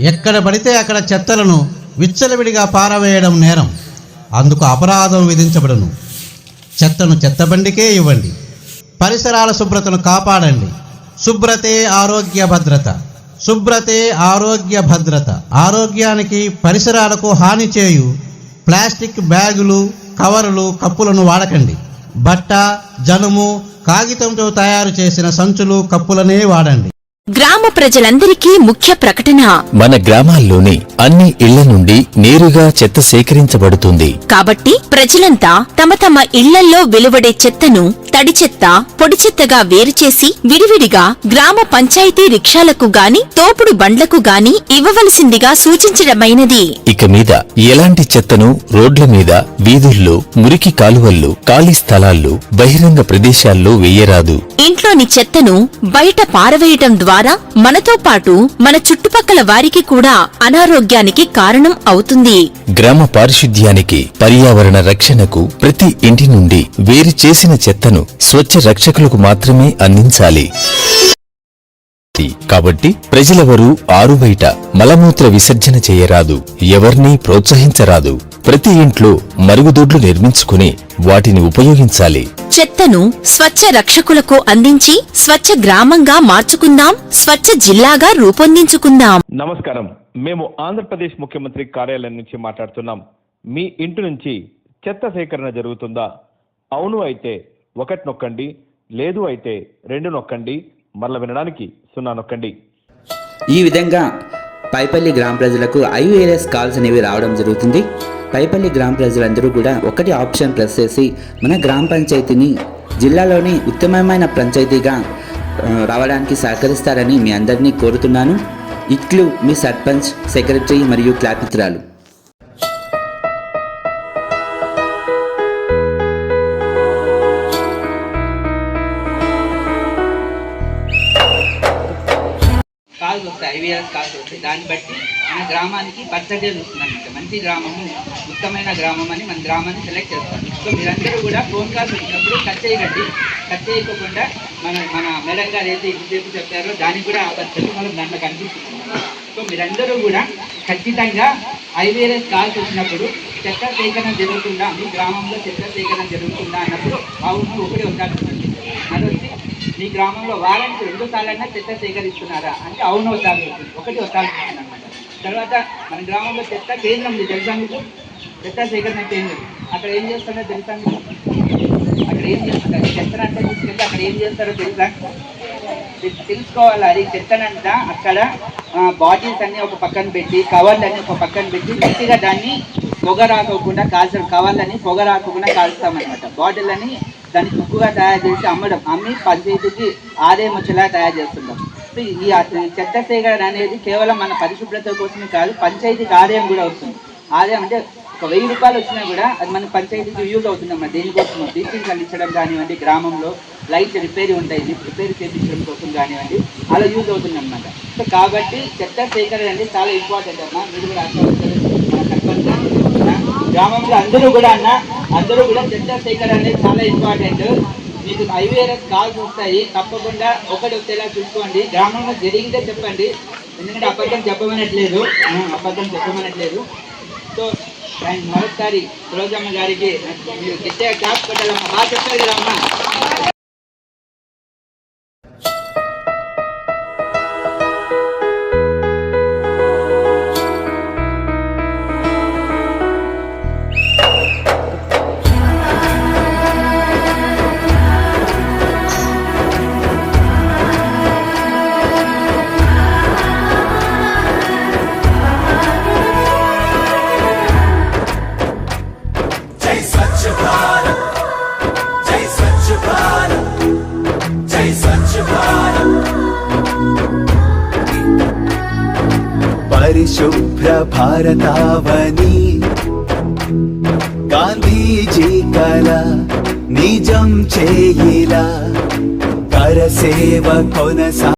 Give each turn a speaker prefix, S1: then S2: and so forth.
S1: ఎక్కడ పడితే అక్కడ చెత్తలను విచ్చలవిడిగా పారవేయడం నేరం. అందుకు అపరాధం విధించబడను. చెత్తను చెత్తబండికే ఇవ్వండి. పరిసరాల శుభ్రతను కాపాడండి. శుభ్రతే ఆరోగ్య భద్రత. శుభ్రతే ఆరోగ్య భద్రత. ఆరోగ్యానికి పరిసరాలకు హాని చేయు ప్లాస్టిక్ బ్యాగులు కవర్లు కప్పులను వాడకండి. బట్ట జనుము కాగితంతో తయారు చేసిన సంచులు కప్పులనే వాడండి.
S2: గ్రామ ప్రజలందరికీ ముఖ్య ప్రకటన.
S3: మన గ్రామాల్లోని అన్ని ఇళ్ళ నుండి నేరుగా చెత్త సేకరించబడుతుంది.
S2: కాబట్టి ప్రజలంతా తమ తమ ఇళ్ళల్లో వెలువడే చెత్తను తడి చెత్త పొడి చెత్తగా వేరు చేసి విడివిడిగా గ్రామ పంచాయతీ రిక్షాలకు గాని తోపుడు బండ్లకు గాని ఇవ్వవలసిందిగా సూచించడమైనది.
S3: ఇక మీద ఎలాంటి చెత్తను రోడ్ల మీద వీధుల్లో మురికి కాలువల్లో ఖాళీ స్థలాల్లో బహిరంగ ప్రదేశాల్లో వేయరాదు.
S2: ఇంట్లోని చెత్తను బయట పారవేయటం ద్వారా మనతో పాటు మన చుట్టుపక్కల వారికి కూడా అనారోగ్యానికి కారణం అవుతుంది.
S3: గ్రామ పారిశుద్ధ్యానికి పర్యావరణ రక్షణకు ప్రతి ఇంటి నుండి వేరు చేసిన చెత్తను స్వచ్ఛ రక్షకులకు మాత్రమే అందించాలి. కాబట్టి ప్రజలెవరూ ఆరు బయట మలమూత్ర విసర్జన చేయరాదు ఎవర్నీ ప్రోత్సహించరాదు. ప్రతి ఇంట్లో మరుగుదొడ్లు నిర్మించుకుని వాటిని ఉపయోగించాలి.
S2: చెత్తను స్వచ్ఛ రక్షకులకు అందించి స్వచ్ఛ గ్రామంగా మార్చుకుందాం స్వచ్ఛ జిల్లాగా రూపొందించుకుందాం.
S4: నమస్కారం. మేము ఆంధ్రప్రదేశ్ ముఖ్యమంత్రి కార్యాలయం నుంచి మాట్లాడుతున్నాం. మీ ఇంటి నుంచి చెత్త సేకరణ జరుగుతుందా? అవును అయితే ఒకటి నొక్కండి లేదు అయితే రెండు నొక్కండి మరల వినడానికి సున్నా నొక్కండి.
S5: ఈ విధంగా పైపల్లి గ్రామ ప్రజలకు ఐవీఆర్ఎస్ కాల్స్ అనేవి రావడం జరుగుతుంది. పైపల్లి గ్రామ ప్రజలందరూ కూడా ఒకటి ఆప్షన్ ప్రెస్ చేసి మన గ్రామ పంచాయతీని జిల్లాలోని ఉత్తమమైన పంచాయతీగా రావడానికి సహకరిస్తారని మీ అందరినీ కోరుతున్నాను. ఇట్లు మీ సర్పంచ్ సెక్రటరీ మరియు క్లాపిత్రాలు
S6: కాల్స్ వస్తాయి ఐవీఆర్ఎస్ కాల్స్ వస్తాయి దాన్ని బట్టి మన గ్రామానికి పర్సంటేజ్ వస్తుంది అనమాట మంచి గ్రామము ఉత్తమైన గ్రామం అని మన గ్రామాన్ని సెలెక్ట్ చేస్తాం. సో మీరందరూ కూడా ఫోన్ కాల్స్ వచ్చినప్పుడు కట్ చేయకండి. కట్ చేయకోకుండా మన మన మేడం గారు ఏదైతే ఇంతసేపు చెప్పారో దానికి కూడా ఆ పద్ధతి మనం దాంట్లో కనిపిస్తుంది. సో మీరందరూ కూడా ఖచ్చితంగా ఐవీఆర్ఎస్ కాల్స్ వచ్చినప్పుడు చెత్త సేకరణ జరుగుతుందా? మీ గ్రామంలో చెత్త సేకరణ జరుగుతుందా? అన్నప్పుడు అవును ఒకటి ఉండాల్సింది మీ గ్రామంలో వారానికి రెండు సార్లైనా చెత్త సేకరిస్తున్నారా అంటే అవును ఒకసారి ఒకటి ఒకసారి అనమాట తర్వాత మన గ్రామంలో చెత్త కేంద్రం ఉంది తెలుసా మీకు చెత్త సేకరణ కేంద్రం. అక్కడ ఏం చేస్తారో తెలుసా మీకు? అక్కడ ఏం చేస్తారు చెత్తను అంటే తీసుకెళ్తే అక్కడ ఏం చేస్తారో తెలుసా? తెలుసుకోవాలి. అది చెత్తనంతా అక్కడ బాటిల్స్ అన్ని ఒక పక్కన పెట్టి కవర్లు అన్ని ఒక పక్కన పెట్టి గట్టిగా దాన్ని పొగ రాకోకుండా కాల్చడం కవర్లని పొగ రాకోకుండా కాల్స్తామన్నమాట. బాటిల్ అని దాన్ని తుక్కుగా తయారు చేసి అమ్మడం. అమ్మి పంచాయతీకి ఆదాయం వచ్చేలా తయారు చేస్తుంటాం. సో ఈ చెత్త సేకరణ అనేది కేవలం మన పరిశుభ్రత కోసమే కాదు పంచాయతీకి ఆదాయం కూడా వస్తుంది. ఆదాయం అంటే ఒక వెయ్యి రూపాయలు వచ్చినా కూడా అది మన పంచాయతీకి యూజ్ అవుతుంది దేనికోసం బ్లీచింగ్ అందించడం కానివ్వండి గ్రామంలో లైట్స్ రిపేర్ ఉంటాయి రిపేర్ చేయించడం కోసం కానివ్వండి అలా యూజ్ అవుతుందన్నమాట సో కాబట్టి చెత్త సేకరణ అనేది చాలా ఇంపార్టెంట్ అమ్మా. మీరు కూడా అర్థం గ్రామంలో అందరూ కూడా అన్న అందరూ కూడా చెత్త సేకరణ అనేది చాలా ఇంపార్టెంట్ మీకు ఐవీఆర్ఎస్ కాల్స్ వస్తాయి తప్పకుండా ఒకటి వచ్చేలా చూసుకోండి. గ్రామంలో జరిగితే చెప్పండి. ఎందుకంటే అబద్ధం చెప్పమనట్లేదు. అబద్ధం చెప్పమనట్లేదు. సో మరొకసారి రోజమ్మ గారికి మీరు గట్టిగా క్లాస్ పెట్టాలమ్మా. బాగా చెప్పారు
S7: కదమ్మా. పరిశుభ్ర భారతావని గాంధీజీ కల నిజం చేయిలా కరసేవ కొనసా